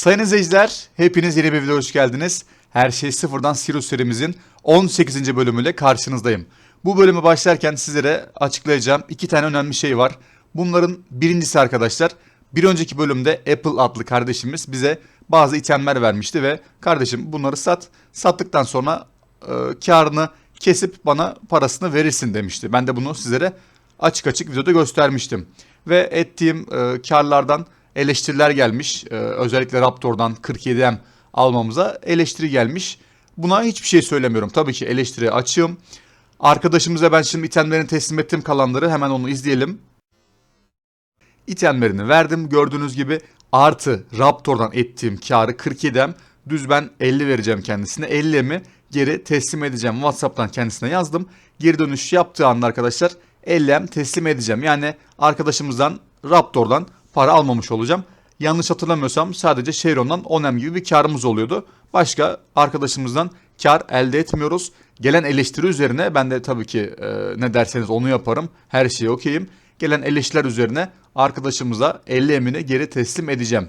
Sayın izleyiciler, hepiniz yeni bir videoya hoş geldiniz. Her şey sıfırdan Sirius serimizin 18. bölümüyle karşınızdayım. Bu bölüme başlarken sizlere açıklayacağım iki tane önemli şey var. Bunların birincisi arkadaşlar, bir önceki bölümde Apple adlı kardeşimiz bize bazı itemler vermişti ve kardeşim bunları sat, sattıktan sonra e, karını kesip bana parasını verirsin demişti. Ben de bunu sizlere açık açık videoda göstermiştim. Ve ettiğim e, karlardan eleştiriler gelmiş. E, özellikle Raptor'dan 47M almamıza eleştiri gelmiş. Buna hiçbir şey söylemiyorum. Tabii ki eleştiri açığım. Arkadaşımıza ben şimdi itemlerini teslim ettim kalanları. Hemen onu izleyelim. İtemlerini verdim. Gördüğünüz gibi artı Raptor'dan ettiğim karı 47M. Düz ben 50 vereceğim kendisine. 50'mi geri teslim edeceğim. WhatsApp'tan kendisine yazdım. Geri dönüş yaptığı anda arkadaşlar 50M teslim edeceğim. Yani arkadaşımızdan Raptor'dan para almamış olacağım. Yanlış hatırlamıyorsam sadece Chevron'dan 10M gibi bir karımız oluyordu. Başka arkadaşımızdan kar elde etmiyoruz. Gelen eleştiri üzerine ben de tabii ki e, ne derseniz onu yaparım. Her şeyi okeyim. Gelen eleştiriler üzerine arkadaşımıza 50 emini geri teslim edeceğim.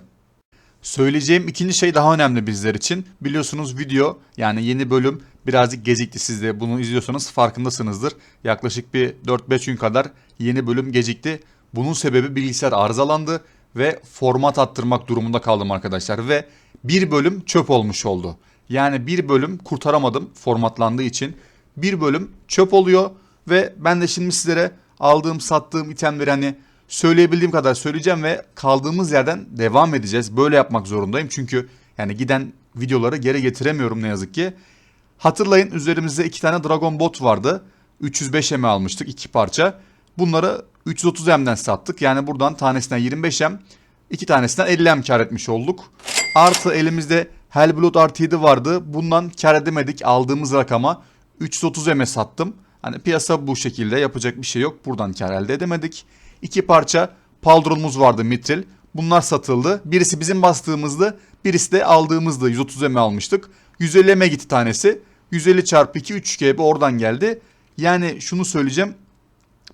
Söyleyeceğim ikinci şey daha önemli bizler için. Biliyorsunuz video yani yeni bölüm birazcık gecikti siz de bunu izliyorsanız farkındasınızdır. Yaklaşık bir 4-5 gün kadar yeni bölüm gecikti. Bunun sebebi bilgisayar arızalandı ve format attırmak durumunda kaldım arkadaşlar ve bir bölüm çöp olmuş oldu. Yani bir bölüm kurtaramadım formatlandığı için. Bir bölüm çöp oluyor ve ben de şimdi sizlere aldığım sattığım itemleri hani söyleyebildiğim kadar söyleyeceğim ve kaldığımız yerden devam edeceğiz. Böyle yapmak zorundayım çünkü yani giden videoları geri getiremiyorum ne yazık ki. Hatırlayın üzerimizde iki tane Dragon Bot vardı. 305 M almıştık iki parça. Bunları 330 M'den sattık. Yani buradan tanesinden 25 M, iki tanesinden 50 M kar etmiş olduk. Artı elimizde Hellblood artı 7 vardı. Bundan kar edemedik aldığımız rakama 330 M'e sattım. Hani piyasa bu şekilde yapacak bir şey yok. Buradan kar elde edemedik. İki parça Paldron'umuz vardı Mitril. Bunlar satıldı. Birisi bizim bastığımızdı. Birisi de aldığımızdı. 130 M almıştık. 150 M gitti tanesi. 150 çarpı 2 3 GB oradan geldi. Yani şunu söyleyeceğim.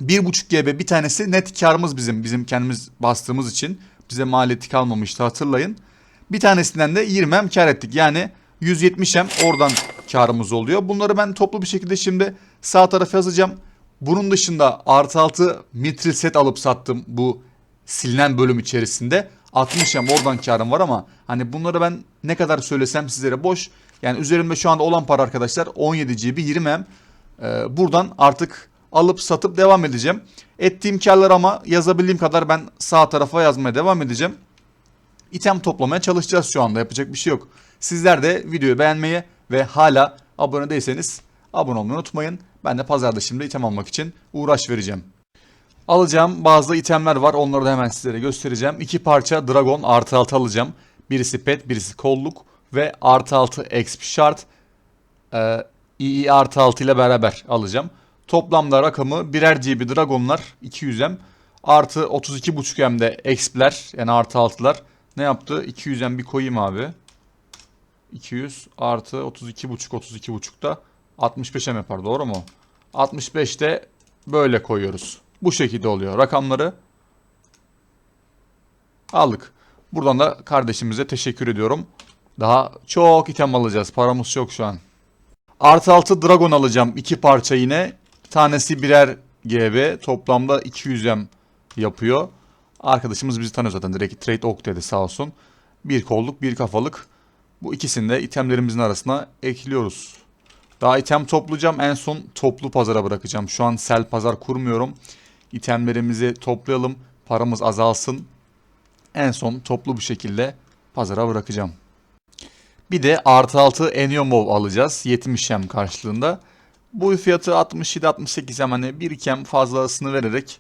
1.5 GB bir tanesi net karımız bizim. Bizim kendimiz bastığımız için. Bize maliyeti kalmamıştı hatırlayın. Bir tanesinden de 20 M kar ettik. Yani 170 M oradan karımız oluyor. Bunları ben toplu bir şekilde şimdi sağ tarafa yazacağım. Bunun dışında artı altı mitril set alıp sattım bu silinen bölüm içerisinde. 60 M oradan karım var ama hani bunları ben ne kadar söylesem sizlere boş. Yani üzerimde şu anda olan para arkadaşlar 17 GB 20 M. Ee, buradan artık alıp satıp devam edeceğim. Ettiğim karlar ama yazabildiğim kadar ben sağ tarafa yazmaya devam edeceğim. İtem toplamaya çalışacağız şu anda yapacak bir şey yok. Sizler de videoyu beğenmeyi ve hala abone değilseniz abone olmayı unutmayın. Ben de pazarda şimdi item almak için uğraş vereceğim. Alacağım bazı itemler var onları da hemen sizlere göstereceğim. İki parça Dragon artı altı alacağım. Birisi pet birisi kolluk ve artı altı exp şart. Ee, II artı 6 ile beraber alacağım. Toplamda rakamı birer GB Dragonlar 200M artı 32.5M'de Exp'ler yani artı 6'lar ne yaptı? 200M bir koyayım abi. 200 artı 32.5 32.5 da 65M yapar doğru mu? 65'te böyle koyuyoruz. Bu şekilde oluyor. Rakamları aldık. Buradan da kardeşimize teşekkür ediyorum. Daha çok item alacağız. Paramız yok şu an. Artı altı Dragon alacağım. iki parça yine. Tanesi birer GB. Toplamda 200M yapıyor. Arkadaşımız bizi tanıyor zaten. Direkt trade ok dedi sağ olsun. Bir kolluk bir kafalık. Bu ikisini de itemlerimizin arasına ekliyoruz. Daha item toplayacağım. En son toplu pazara bırakacağım. Şu an sel pazar kurmuyorum. İtemlerimizi toplayalım. Paramız azalsın. En son toplu bir şekilde pazara bırakacağım. Bir de artı altı Eniomov alacağız. 70 M karşılığında. Bu fiyatı 67-68 hem hani bir ikem fazlasını vererek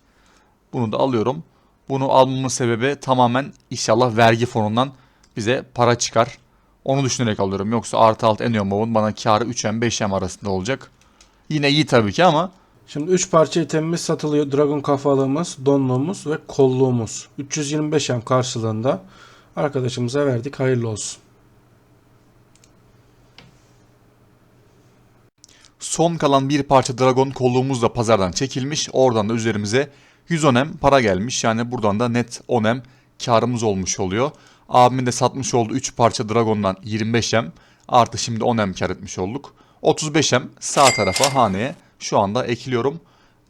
bunu da alıyorum. Bunu almamın sebebi tamamen inşallah vergi fonundan bize para çıkar. Onu düşünerek alıyorum. Yoksa artı alt Eniomov'un bana karı 3M 5M arasında olacak. Yine iyi tabii ki ama Şimdi 3 parça itemimiz satılıyor. Dragon kafalığımız, donluğumuz ve kolluğumuz. 325 M karşılığında arkadaşımıza verdik. Hayırlı olsun. Son kalan bir parça dragon kolluğumuz da pazardan çekilmiş. Oradan da üzerimize 110M para gelmiş. Yani buradan da net 10M karımız olmuş oluyor. Abimin de satmış olduğu 3 parça Dragon'dan 25M artı şimdi 10M kar etmiş olduk. 35M sağ tarafa haneye şu anda ekliyorum.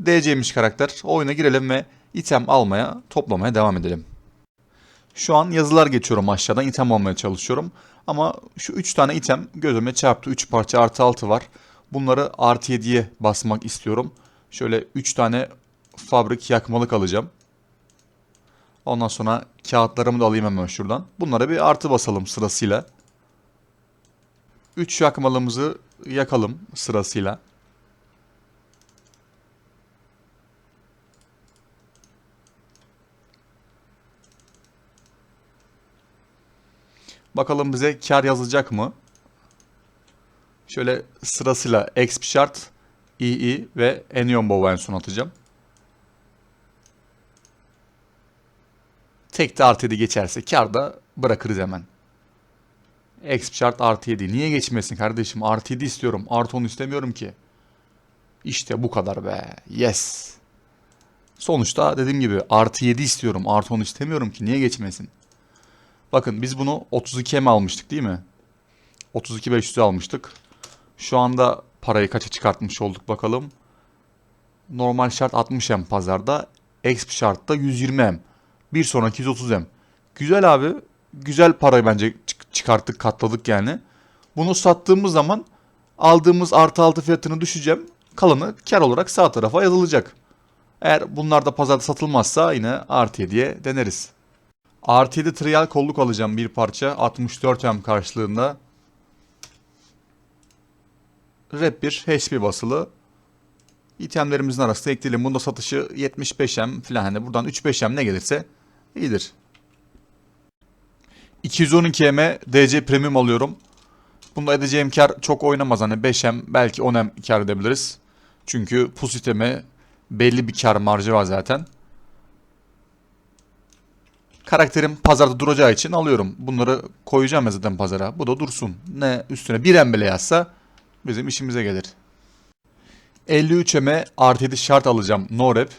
DC'miş karakter. Oyuna girelim ve item almaya, toplamaya devam edelim. Şu an yazılar geçiyorum aşağıdan item almaya çalışıyorum. Ama şu 3 tane item gözüme çarptı. 3 parça artı 6 var. Bunları artı 7'ye basmak istiyorum. Şöyle 3 tane fabrik yakmalık alacağım. Ondan sonra kağıtlarımı da alayım hemen şuradan. Bunlara bir artı basalım sırasıyla. 3 yakmalımızı yakalım sırasıyla. Bakalım bize kar yazacak mı? Şöyle sırasıyla Exp şart, II ve Enion Bow en son atacağım. Tek de artı 7 geçerse kar da bırakırız hemen. Exp şart artı 7. Niye geçmesin kardeşim? Artı 7 istiyorum. Artı 10 istemiyorum ki. İşte bu kadar be. Yes. Sonuçta dediğim gibi artı 7 istiyorum. Artı 10 istemiyorum ki. Niye geçmesin? Bakın biz bunu 32'ye almıştık değil mi? 32.500'e almıştık. Şu anda parayı kaça çıkartmış olduk bakalım. Normal şart 60M pazarda. Exp şartta 120M. Bir sonraki 130M. Güzel abi. Güzel parayı bence çık- çıkarttık katladık yani. Bunu sattığımız zaman aldığımız artı altı fiyatını düşeceğim. Kalanı kar olarak sağ tarafa yazılacak. Eğer bunlar da pazarda satılmazsa yine artı 7'ye deneriz. Artı 7 trial kolluk alacağım bir parça 64M karşılığında. Rap 1 HP basılı. İtemlerimizin arasında ekleyelim. Bunda satışı 75M falan hani buradan 3-5M ne gelirse iyidir. 212M DC Premium alıyorum. Bunda edeceğim kar çok oynamaz. Hani 5M belki 10M kar edebiliriz. Çünkü pus iteme belli bir kar marjı var zaten. Karakterim pazarda duracağı için alıyorum. Bunları koyacağım ya zaten pazara. Bu da dursun. Ne üstüne bir embele yazsa bizim işimize gelir. 53'eme artı 7 şart alacağım. No rep.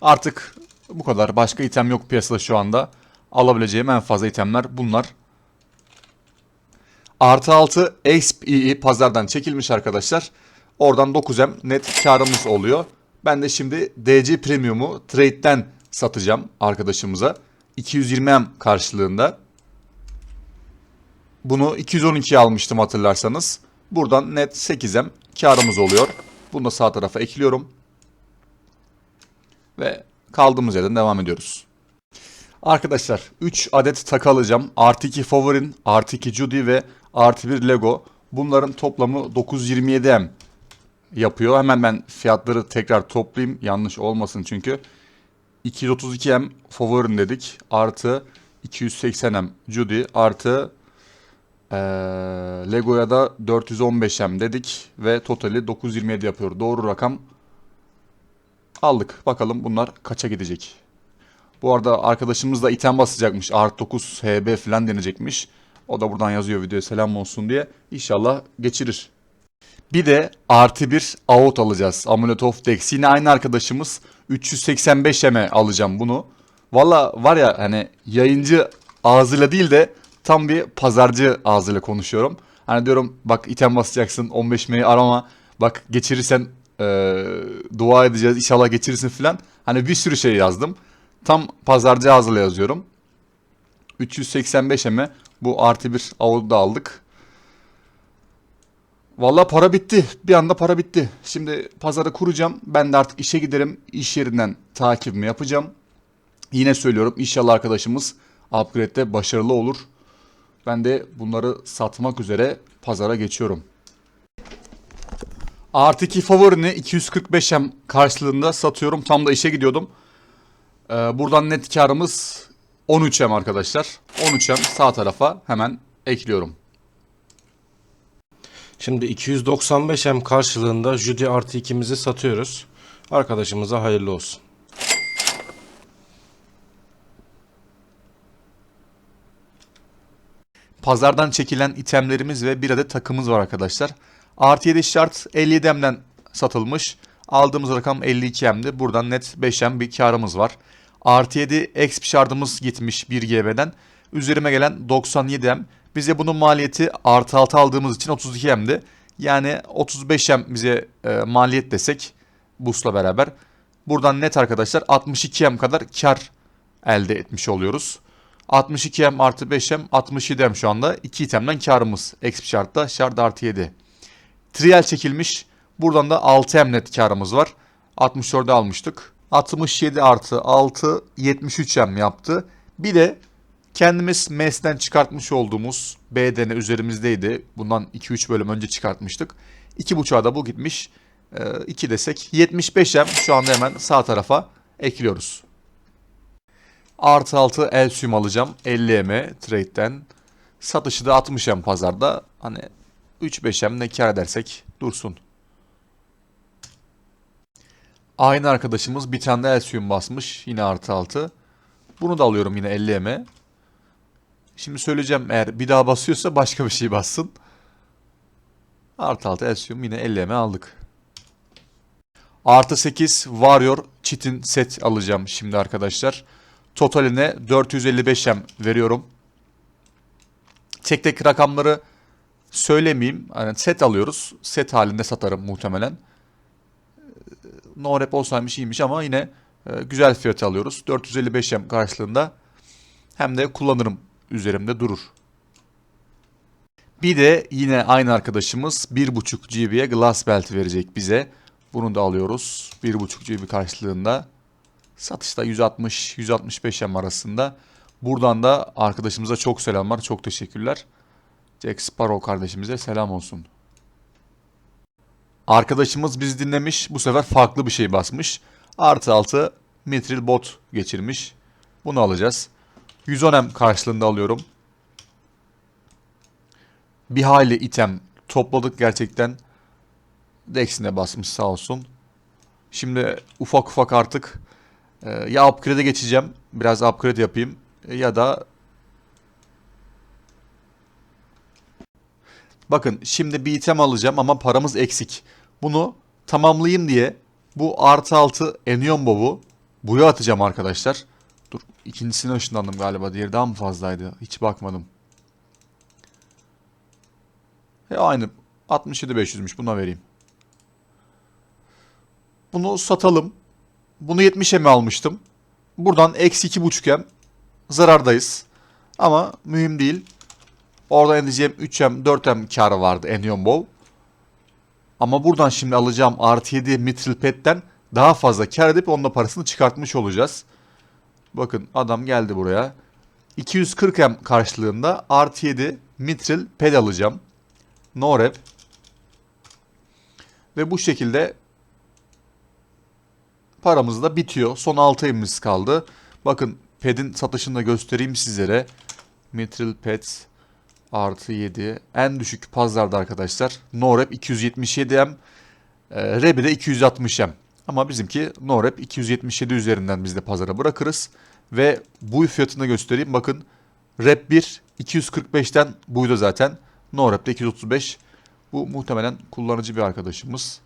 Artık bu kadar. Başka item yok piyasada şu anda. Alabileceğim en fazla itemler bunlar. Artı 6 Exp II pazardan çekilmiş arkadaşlar. Oradan 9M net karımız oluyor. Ben de şimdi DC Premium'u trade'den satacağım arkadaşımıza. 220M karşılığında. Bunu 212'ye almıştım hatırlarsanız. Buradan net 8M karımız oluyor. Bunu da sağ tarafa ekliyorum. Ve kaldığımız yerden devam ediyoruz. Arkadaşlar 3 adet takı alacağım. Artı 2 Favorin, artı 2 Judy ve artı 1 Lego. Bunların toplamı 927M yapıyor. Hemen ben fiyatları tekrar toplayayım. Yanlış olmasın çünkü. 232M Favorin dedik. Artı 280M Judy artı ee, Lego'ya da 415M dedik ve totali 927 yapıyor. Doğru rakam aldık. Bakalım bunlar kaça gidecek. Bu arada arkadaşımız da item basacakmış. Art 9 HB falan denecekmiş. O da buradan yazıyor videoya selam olsun diye. İnşallah geçirir. Bir de artı bir out alacağız. Amulet of Dex. Yine aynı arkadaşımız 385M'e alacağım bunu. Valla var ya hani yayıncı ağzıyla değil de tam bir pazarcı ağzıyla konuşuyorum. Hani diyorum bak item basacaksın 15M'yi arama. Bak geçirirsen eee, dua edeceğiz inşallah geçirirsin falan. Hani bir sürü şey yazdım. Tam pazarcı ağzıyla yazıyorum. 385M'e bu artı bir avudu da aldık. Valla para bitti. Bir anda para bitti. Şimdi pazarı kuracağım. Ben de artık işe giderim. İş yerinden takibimi yapacağım. Yine söylüyorum inşallah arkadaşımız upgrade'de başarılı olur. Ben de bunları satmak üzere pazara geçiyorum. Artı 2 favorini 245M karşılığında satıyorum. Tam da işe gidiyordum. Ee, buradan net karımız 13M arkadaşlar. 13M sağ tarafa hemen ekliyorum. Şimdi 295M karşılığında Judy artı 2'mizi satıyoruz. Arkadaşımıza hayırlı olsun. Pazardan çekilen itemlerimiz ve bir adet takımız var arkadaşlar. Artı 7 şart 57M'den satılmış. Aldığımız rakam 52M'di. Buradan net 5M bir karımız var. Artı 7 exp şartımız gitmiş 1 GB'den. Üzerime gelen 97M. Bize bunun maliyeti artı 6 aldığımız için 32M'di. Yani 35M bize e, maliyet desek busla beraber. Buradan net arkadaşlar 62M kadar kar elde etmiş oluyoruz. 62M artı 5M 67M şu anda 2 itemden karımız. XP şartta şart artı 7. Trial çekilmiş. Buradan da 6M net karımız var. 64'e almıştık. 67 artı 6 73M yaptı. Bir de kendimiz MES'ten çıkartmış olduğumuz BDN üzerimizdeydi. Bundan 2-3 bölüm önce çıkartmıştık. 2.5'a da bu gitmiş. 2 desek 75M şu anda hemen sağ tarafa ekliyoruz. Artı 6 Elsium alacağım. 50M trade'den. Satışı da 60M pazarda. Hani 3-5M ne kar edersek dursun. Aynı arkadaşımız bir tane de Elsium basmış. Yine artı 6. Bunu da alıyorum yine 50M. Şimdi söyleyeceğim eğer bir daha basıyorsa başka bir şey bassın. Artı 6 Elsium yine 50M aldık. Artı 8 Warrior Çitin set alacağım şimdi arkadaşlar. Totaline 455M veriyorum. Tek tek rakamları söylemeyeyim. Yani set alıyoruz. Set halinde satarım muhtemelen. No rep olsaymış iyiymiş ama yine e, güzel fiyatı alıyoruz. 455M karşılığında hem de kullanırım üzerimde durur. Bir de yine aynı arkadaşımız 1.5 GB'ye Glass Belt verecek bize. Bunu da alıyoruz. 1.5 GB karşılığında. Satışta 160-165M arasında. Buradan da arkadaşımıza çok selamlar. Çok teşekkürler. Jack Sparrow kardeşimize selam olsun. Arkadaşımız bizi dinlemiş. Bu sefer farklı bir şey basmış. Artı altı Mitril bot geçirmiş. Bunu alacağız. 110M karşılığında alıyorum. Bir hayli item topladık gerçekten. Dex'ine basmış sağ olsun. Şimdi ufak ufak artık e, ya upgrade'e geçeceğim. Biraz upgrade yapayım. e, ya da Bakın şimdi bir item alacağım ama paramız eksik. Bunu tamamlayayım diye bu artı altı Enion Bob'u buya atacağım arkadaşlar. Dur ikincisine ışınlandım galiba. Diğeri daha mı fazlaydı? Hiç bakmadım. E aynı 67.500'müş buna vereyim. Bunu satalım. Bunu 70'e mi almıştım? Buradan eksi 2.5'em zarardayız. Ama mühim değil. Oradan edeceğim 3M 4M karı vardı Enion Bow. Ama buradan şimdi alacağım artı 7 Mithril Pet'ten daha fazla kar edip onun da parasını çıkartmış olacağız. Bakın adam geldi buraya. 240M karşılığında artı 7 Mithril Ped alacağım. No rep. Ve bu şekilde paramız da bitiyor. Son 6 ayımız kaldı. Bakın pedin satışını da göstereyim sizlere. Mithril Pets artı 7. En düşük pazarda arkadaşlar. No rep 277M. E, Rebi de 260M. Ama bizimki no rep 277 üzerinden biz de pazara bırakırız. Ve bu fiyatını göstereyim. Bakın rep 1 245'ten buydu zaten. No rep de 235. Bu muhtemelen kullanıcı bir arkadaşımız.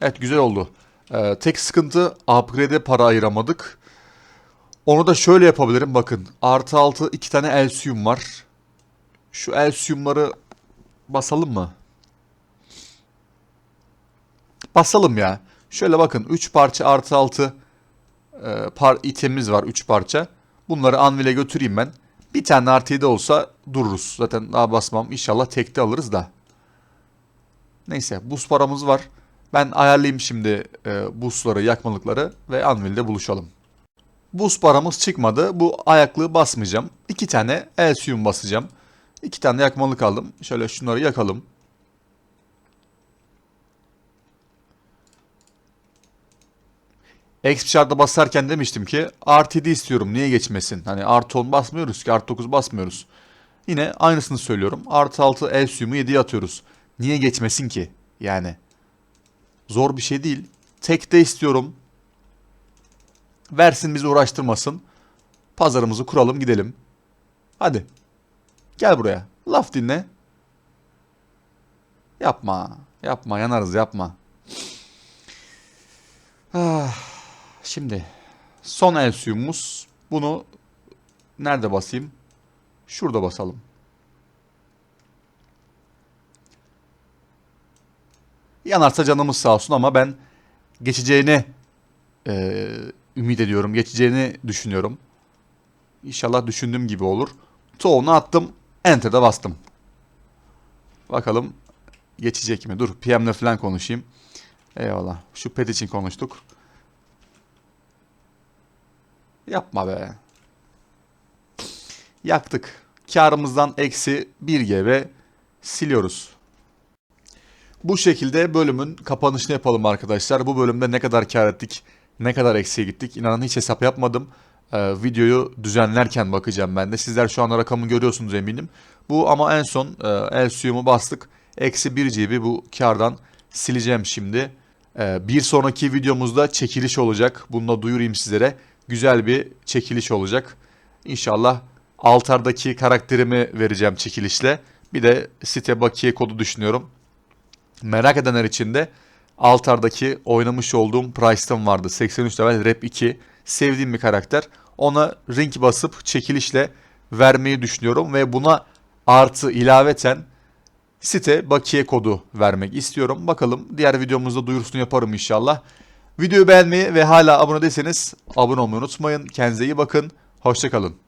Evet güzel oldu. Ee, tek sıkıntı upgrade'e para ayıramadık. Onu da şöyle yapabilirim bakın. Artı altı iki tane Elsium var. Şu Elsium'ları basalım mı? Basalım ya. Şöyle bakın 3 parça artı altı e, par itemimiz var 3 parça. Bunları Anvil'e götüreyim ben. Bir tane artı 7 olsa dururuz. Zaten daha basmam. İnşallah tekte alırız da. Neyse buz paramız var. Ben ayarlayayım şimdi e, buzları, yakmalıkları ve Anvil'de buluşalım. Buz paramız çıkmadı. Bu ayaklığı basmayacağım. İki tane Elsium basacağım. İki tane yakmalık aldım. Şöyle şunları yakalım. Exp şartı basarken demiştim ki artı 7 istiyorum niye geçmesin? Hani artı 10 basmıyoruz ki artı 9 basmıyoruz. Yine aynısını söylüyorum. Artı 6 Elsium'u 7'ye atıyoruz. Niye geçmesin ki? Yani zor bir şey değil. Tek de istiyorum. Versin bizi uğraştırmasın. Pazarımızı kuralım gidelim. Hadi. Gel buraya. Laf dinle. Yapma. Yapma yanarız yapma. Ah, şimdi son Elsium'umuz. Bunu nerede basayım? Şurada basalım. Yanarsa canımız sağ olsun ama ben geçeceğini e, ümit ediyorum. Geçeceğini düşünüyorum. İnşallah düşündüğüm gibi olur. Toğunu attım. Enter'da bastım. Bakalım geçecek mi? Dur PM'le falan konuşayım. Eyvallah. Şu pet için konuştuk. Yapma be. Yaktık. Karımızdan eksi 1 GB siliyoruz. Bu şekilde bölümün kapanışını yapalım arkadaşlar. Bu bölümde ne kadar kar ettik, ne kadar eksiye gittik inanın hiç hesap yapmadım. Ee, videoyu düzenlerken bakacağım ben de. Sizler şu an rakamı görüyorsunuz eminim. Bu ama en son e, el suyumu bastık. Eksi 1 GB bu kardan sileceğim şimdi. Ee, bir sonraki videomuzda çekiliş olacak. Bunu da duyurayım sizlere. Güzel bir çekiliş olacak. İnşallah altardaki karakterimi vereceğim çekilişle. Bir de site bakiye kodu düşünüyorum. Merak edenler için de altardaki oynamış olduğum Price'tan vardı. 83 level rap 2. Sevdiğim bir karakter. Ona ring basıp çekilişle vermeyi düşünüyorum ve buna artı ilaveten site bakiye kodu vermek istiyorum. Bakalım diğer videomuzda duyurusunu yaparım inşallah. Videoyu beğenmeyi ve hala abone değilseniz abone olmayı unutmayın. Kendinize iyi bakın. Hoşçakalın.